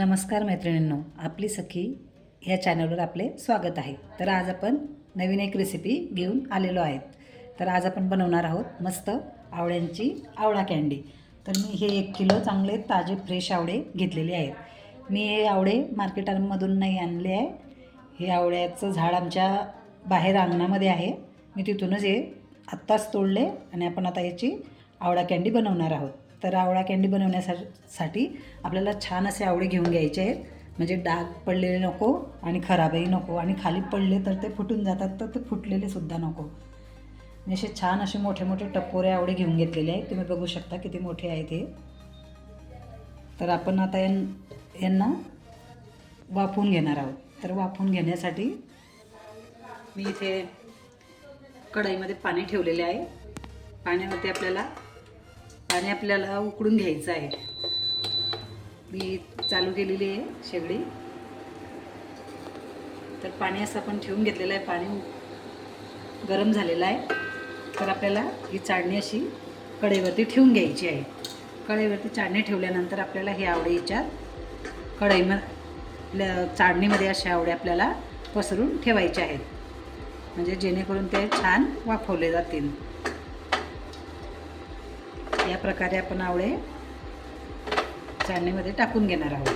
नमस्कार मैत्रिणींनो आपली सखी ह्या चॅनलवर आपले स्वागत आहे. तर आज आपण नवीन एक रेसिपी घेऊन आलेलो आहेत. तर आज आपण बनवणार आहोत मस्त आवळ्यांची आवळा कँडी तर मी हे एक किलो चांगले ताजे फ्रेश आवळे घेतलेले आहेत. मी हे आवळे मार्केटांमधून नाही आणले आहे. हे आवळ्याचं झाड आमच्या बाहेर अंगणामध्ये आहे. मी तिथूनच हे आत्ताच तोडले आणि आपण आता याची आवळा कँडी बनवणार आहोत. तर आवळा कँडी बनवण्यासाठी आपल्याला छान असे आवळे घेऊन घ्यायचे आहेत. म्हणजे डाग पडलेले नको आणि खराबही नको. आणि खाली पडले तर ते फुटून जातात तर ते फुटलेले सुद्धा नको. मी असे छान असे मोठे मोठे टपोरे आवडे घेऊन घेतलेले आहेत. तुम्ही बघू शकता किती मोठे आहेत हे. तर आपण आता यां यांना वाफवून घेणार आहोत. तर वाफवून घेण्यासाठी मी इथे कढईमध्ये पाणी ठेवलेले आहे. पाण्यामध्ये आपल्याला पाणी आपल्याला उकडून घ्यायचं आहे. मी चालू केलेली आहे शेगडी. तर पाणी असं आपण ठेवून घेतलेलं आहे. पाणी गरम झालेलं आहे. तर आपल्याला ही चाळणी अशी कढईवरती ठेवून घ्यायची आहे. कढईवरती चाळणी ठेवल्यानंतर आपल्याला हे आवडीच्या याच्यात कढईमध्ये चाळणीमध्ये अशा आवडे आपल्याला पसरून ठेवायचे आहेत. म्हणजे जेणेकरून ते छान वाफवले जातील. या प्रकारे आपण आवळे चाळणीमध्ये टाकून घेणार आहोत.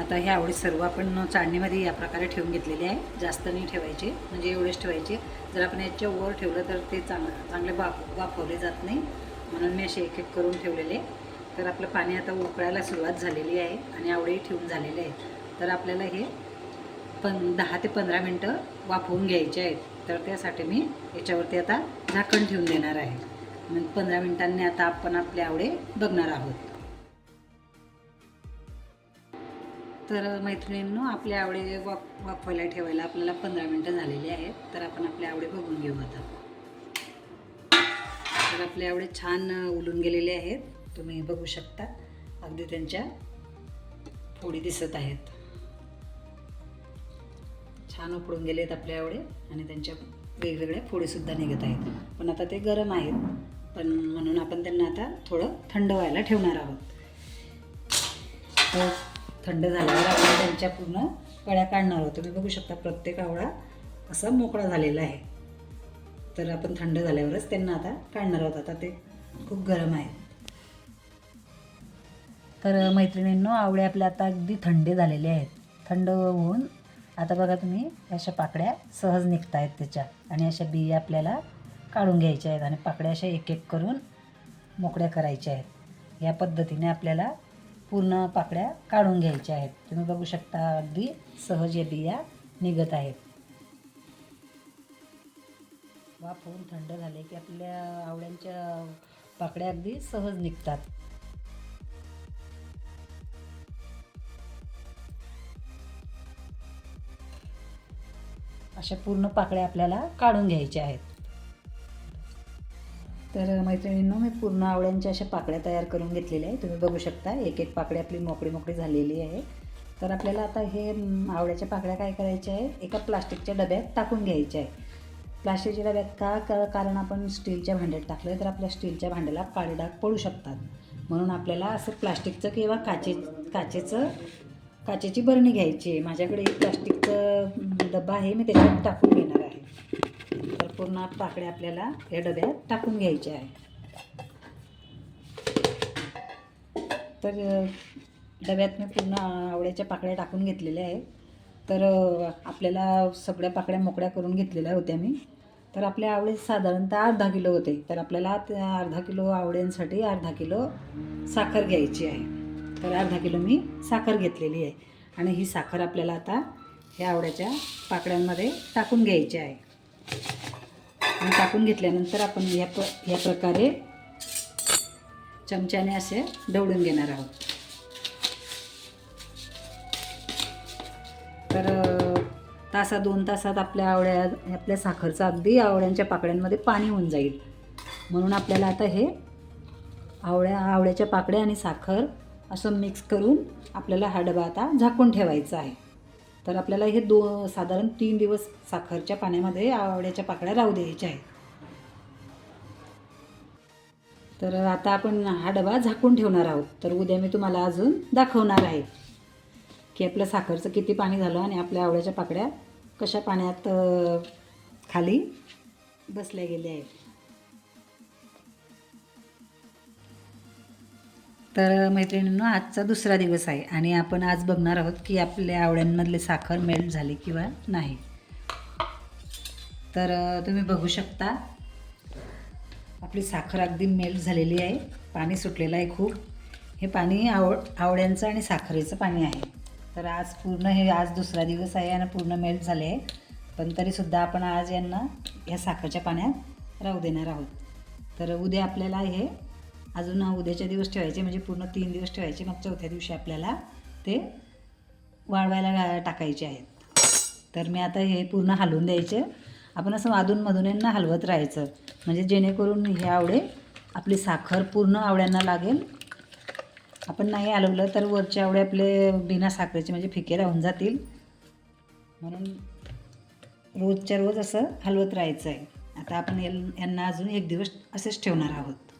आता हे आवळे सर्व आपण चाळणीमध्ये या प्रकारे ठेवून घेतलेले आहे. जास्त नाही ठेवायचे म्हणजे एवढेच ठेवायचे. जर आपण याच्या वर ठेवलं तर ते चांग चांगले वाफ वाफवले जात नाही. म्हणून मी असे एक एक करून ठेवलेले. तर आपलं पाणी आता उकळायला सुरुवात झालेली आहे आणि आवडेही ठेवून झालेले आहेत. तर आपल्याला हे पण दहा ते पंधरा मिनटं वाफवून घ्यायचे आहेत. तर त्यासाठी मी याच्यावरती आता झाकण ठेवून देणार आहे. मग पंधरा मिनिटांनी आता आपण आपले आवडे बघणार आहोत. तर मैत्रिणींनो आपले आवडे वाप वाफवायला ठेवायला आपल्याला पंधरा मिनटं झालेली आहेत. तर आपण आपले आवडे बघून घेऊ आता. तर आपले आवडे छान उलून गेलेले आहेत. तुम्ही बघू शकता. अगदी त्यांच्या फोडी दिसत आहेत. छान उकडून गेलेत आपले एवढे आणि त्यांच्या वेगवेगळ्या फोडीसुद्धा निघत आहेत. पण आता ते गरम आहेत. पण म्हणून आपण त्यांना आता थोडं थंड व्हायला ठेवणार आहोत. तर थंड झाल्यावर आपण त्यांच्या पूर्ण कळ्या काढणार आहोत. तुम्ही बघू शकता प्रत्येक आवळा असा मोकळा झालेला आहे. तर आपण थंड झाल्यावरच त्यांना आता काढणार आहोत. आता ते खूप गरम आहे तर मैत्रिणींनो आवळे आपल्या आता अगदी थंडे झालेले आहेत. थंड होऊन आता बघा तुम्ही अशा पाकड्या सहज निघत आहेत त्याच्या. आणि अशा बिया आपल्याला काढून घ्यायच्या आहेत आणि पाकड्या अशा एक एक करून मोकळ्या करायच्या आहेत. या पद्धतीने आपल्याला पूर्ण पाकड्या काढून घ्यायच्या आहेत. तुम्ही बघू शकता अगदी सहज या बिया निघत आहेत. वाफ होऊन थंड झाले की आपल्या आवड्यांच्या पाकड्या अगदी सहज निघतात. अशा पूर्ण पाकळ्या आपल्याला काढून घ्यायच्या आहेत. तर मैत्रिणींनो मी पूर्ण आवळ्यांच्या अशा पाकळ्या तयार करून घेतलेल्या आहे तुम्ही बघू शकता एक एक पाकळी आपली मोकळी मोकळी झालेली आहे. तर आपल्याला आता हे आवळ्याच्या पाकळ्या काय करायच्या आहे एका प्लास्टिकच्या डब्यात टाकून घ्यायच्या आहे प्लास्टिकच्या डब्यात का का कारण आपण स्टीलच्या भांड्यात टाकलं तर आपल्या स्टीलच्या भांड्याला काळे डाग पडू शकतात. म्हणून आपल्याला असं प्लास्टिकचं किंवा काचे काचेचं काचेची बरणी घ्यायची आहे. माझ्याकडे एक प्लास्टिकचं डबा आहे मी त्याच्यात टाकून घेणार आहे. तर पूर्ण पाकळ्या आपल्याला या डब्यात टाकून घ्यायच्या आहे तर डब्यात मी पूर्ण आवळ्याच्या पाकळ्या टाकून घेतलेल्या आहेत. तर आपल्याला सगळ्या पाकळ्या मोकळ्या करून घेतलेल्या होत्या मी. तर आपल्या आवळे साधारणतः अर्धा किलो होते. तर आपल्याला त्या अर्धा किलो आवळ्यांसाठी अर्धा किलो साखर घ्यायची आहे. तर अर्धा किलो मी साखर घेतलेली आहे. आणि ही साखर आपल्याला आता ह्या आवड्याच्या पाकळ्यांमध्ये टाकून घ्यायचे आहे. आणि टाकून घेतल्यानंतर आपण या प या प्रकारे चमच्याने असे ढवळून घेणार आहोत. तर तासा दोन तासात आपल्या आवळ्या आपल्या साखरचं अगदी आवळ्यांच्या पाकळ्यांमध्ये पाणी होऊन जाईल. म्हणून आपल्याला आता हे आवळ्या आवळ्याच्या पाकड्या आणि साखर असं मिक्स करून आपल्याला हा डबा आता झाकून ठेवायचा आहे. तर आपल्याला हे दो साधारण तीन दिवस साखरच्या पाण्यामध्ये आवड्याच्या पाकळ्या राहू द्यायच्या आहेत. तर आता आपण हा डबा झाकून ठेवणार आहोत. तर उद्या मी तुम्हाला अजून दाखवणार आहे की आपलं साखरचं किती पाणी झालं आणि आपल्या आवड्याच्या पाकड्या कशा पाण्यात खाली बसल्या गेल्या आहेत. तर मैत्रिणींनो आजचा दुसरा दिवस आहे आणि आपण आज बघणार आहोत की आपल्या आवड्यांमधले साखर मेल्ट झाली किंवा नाही. तर तुम्ही बघू शकता आपली साखर अगदी मेल्ट झालेली आहे. पाणी सुटलेलं आहे खूप. हे पाणी आव आवड्यांचं आणि साखरेचं पाणी आहे. तर आज पूर्ण हे आज दुसरा दिवस आहे आणि पूर्ण मेल्ट झाले आहे. पण तरीसुद्धा आपण आज यांना या साखरच्या पाण्यात राहू देणार आहोत. तर उद्या आपल्याला हे अजून उद्याच्या दिवस ठेवायचे म्हणजे पूर्ण तीन दिवस ठेवायचे मग चौथ्या दिवशी आपल्याला ते वाळवायला टाकायचे आहेत. तर मी आता हे पूर्ण हलवून द्यायचे. आपण असं अधूनमधून यांना हलवत राहायचं. म्हणजे जेणेकरून हे आवडे आपली साखर पूर्ण आवड्यांना लागेल. आपण नाही हलवलं तर वरचे आवडे आपले बिना साखरेचे म्हणजे फिके राहून जातील. म्हणून रोजच्या रोज असं हलवत राहायचं आहे आता आपण यांना अजून एक दिवस असेच ठेवणार आहोत.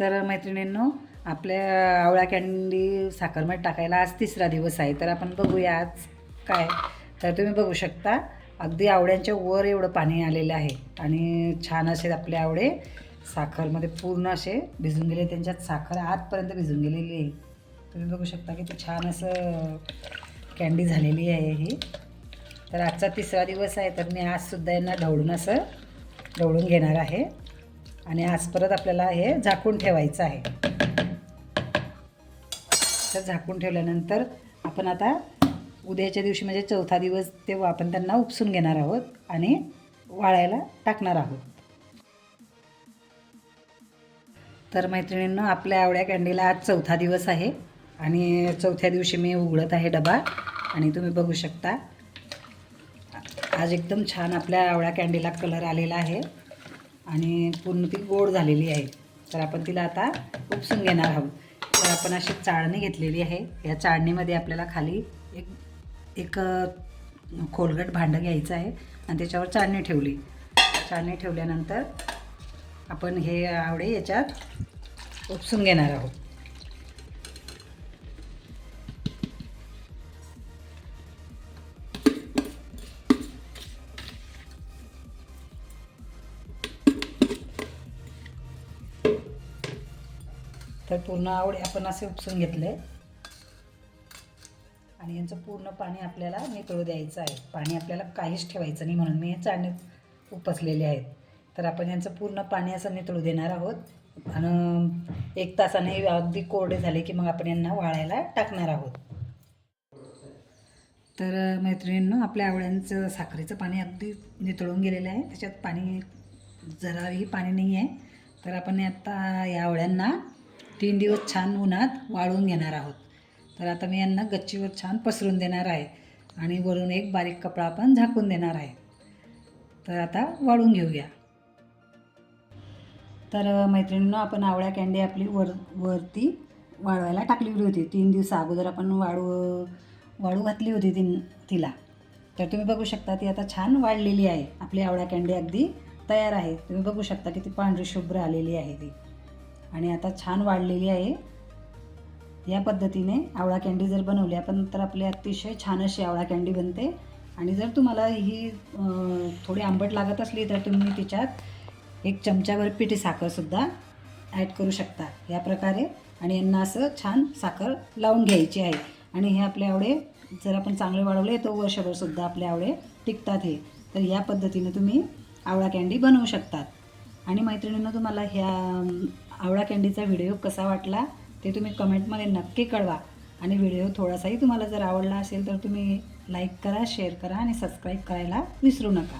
तर मैत्रिणींनो आपल्या आवळा कॅन्डी साखरमध्ये टाकायला आज तिसरा दिवस आहे. तर आपण बघूया आज काय. तर तुम्ही बघू शकता अगदी आवड्यांच्या वर एवढं पाणी आलेलं आहे. आणि छान असे आपले आवडे साखरमध्ये पूर्ण असे भिजून गेले. त्यांच्यात साखर आतपर्यंत भिजून गेलेली आहे. तुम्ही बघू शकता की ते छान असं कॅन्डी झालेली आहे ही. तर आजचा तिसरा दिवस आहे. तर मी आजसुद्धा यांना ढवळून असं ढवळून घेणार आहे. आणि आज परत आपल्याला हे झाकून ठेवायचं आहे. तर झाकून ठेवल्यानंतर आपण आता उद्याच्या दिवशी म्हणजे चौथा दिवस तेव्हा आपण त्यांना उपसून घेणार आहोत आणि वाळायला टाकणार आहोत. तर मैत्रिणींनो आपल्या आवड्या कॅन्डीला आज चौथा दिवस आहे आणि चौथ्या दिवशी मी उघडत आहे डबा आणि तुम्ही बघू शकता. आज एकदम छान आपल्या आवळ्या कॅन्डीला कलर आलेला आहे. आणि पूर्ण ती गोड झालेली आहे. तर आपण तिला आता उपसून घेणार आहोत. तर आपण अशी चाळणी घेतलेली आहे. या चाळणीमध्ये आपल्याला खाली एक एक खोलगट भांडं घ्यायचं आहे आणि त्याच्यावर चाळणी ठेवली. चाळणी ठेवल्यानंतर आपण हे आवडे याच्यात उपसून घेणार आहोत. तर पूर्ण आवडे आपण असे उपसून घेतले. आणि यांचं पूर्ण पाणी आपल्याला नितळू द्यायचं आहे. पाणी आपल्याला काहीच ठेवायचं नाही म्हणून मी हे चाळणीत उपसलेले आहेत. तर आपण यांचं पूर्ण पाणी असं नितळू देणार आहोत. आणि एक तासाने अगदी कोरडे झाले की मग आपण यांना वाळायला टाकणार आहोत. तर मैत्रिणींनो आपल्या आवळ्यांचं साखरेचं पाणी अगदी नितळून गेलेलं आहे. त्याच्यात पाणी जराही पाणी नाही आहे. तर आपण आता या आवळ्यांना तीन दिवस छान उन्हात वाळून घेणार आहोत. तर आता मी यांना गच्चीवर छान पसरून देणार आहे आणि वरून एक बारीक कपडा आपण झाकून देणार आहे. तर आता वाळून घेऊया. तर मैत्रिणींनो आपण आवळ्या कॅन्डी आपली वर वरती वाळवायला टाकलेली होती. तीन दिवस अगोदर आपण वाळू वाळू घातली होती ती तिला. तर तुम्ही बघू शकता ती आता छान वाढलेली आहे. आपली आवळ्या कॅन्डी अगदी तयार आहे. तुम्ही बघू शकता की ती पांढरी शुभ्र आलेली आहे ती. आणि आता छान वाढलेली आहे. या पद्धतीने आवळा कँडी जर बनवली आपण तर आपली अतिशय छान अशी आवळा कँडी बनते. आणि जर तुम्हाला ही थोडी आंबट लागत असली तर तुम्ही तिच्यात एक चमच्यावर पिठी साखरसुद्धा ॲड करू शकता. या प्रकारे. आणि यांना असं छान साखर लावून घ्यायची आहे. आणि हे आपले आवडे जर आपण चांगले वाढवले तर वर्षभरसुद्धा आपले आवडे टिकतात हे. तर या पद्धतीने तुम्ही आवळा कँडी बनवू शकतात. आणि मैत्रिणींना तुम्हाला ह्या आवळा कॅन्डीचा व्हिडिओ कसा वाटला ते तुम्ही कमेंटमध्ये नक्की कळवा. आणि व्हिडिओ थोडासाही तुम्हाला जर आवडला असेल तर तुम्ही लाईक करा शेअर करा आणि सबस्क्राईब करायला विसरू नका.